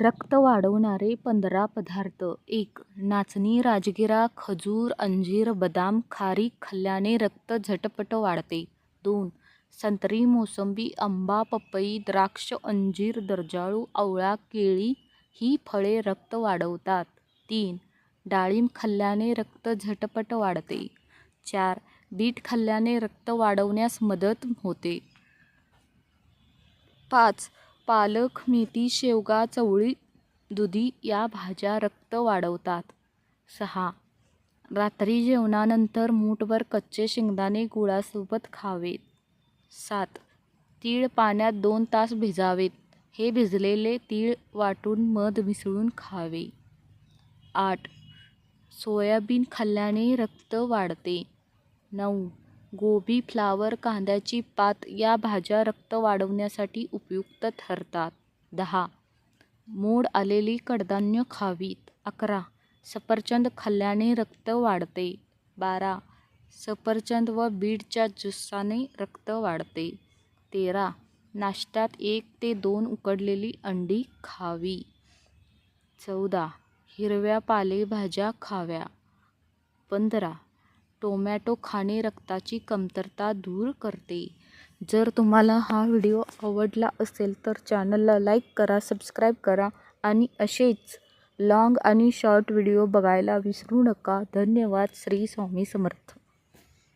रक्त वाढवणारे पंधरा पदार्थ. एक नाचणी राजगिरा खजूर अंजीर बदाम खारीक खाल्ल्याने रक्त झटपट वाढते. दोन संत्री मोसंबी आंबा पपई द्राक्ष अंजीर दर्जाळू आवळा केळी ही फळे रक्त वाढवतात. तीन डाळिंब खाल्ल्याने रक्त झटपट वाढते. चार बीट खाल्ल्याने रक्त वाढवण्यास मदत होते. पाच पालक मेथी शेवगा चवळी दुधी या भाज्या रक्त वाढवतात. सहा. रात्री जेवणानंतर मूठभर कच्चे शेंगदाणे गुळासोबत खावेत. सात. तीळ पाण्यात दोन तास भिजावेत. हे भिजलेले तीळ वाटून मध मिसळून खावे. आठ. सोयाबीन खाल्ल्याने रक्त वाढते. नऊ. गोबी फ्लावर कांद्याची पात या भाज्या रक्त वाढवण्यासाठी उपयुक्त ठरतात. दहा. मोड आलेली कडधान्य खावीत. अकरा. सफरचंद खाल्ल्याने रक्त वाढते. बारा. सफरचंद व बीडच्या ज्यूसाने रक्त वाढते. तेरा. नाश्त्यात एक ते दोन उकडलेली अंडी खावी. चौदा. हिरव्या पालेभाज्या खाव्या. पंधरा. टोमॅटो खाणे रक्ताची कमतरता दूर करते. जर तुम्हाला हा व्हिडिओ आवडला असेल तर चॅनलला लाईक करा सबस्क्राईब करा आणि असेच लाँग आणि शॉर्ट व्हिडिओ बघायला विसरू नका. धन्यवाद. श्री स्वामी समर्थ.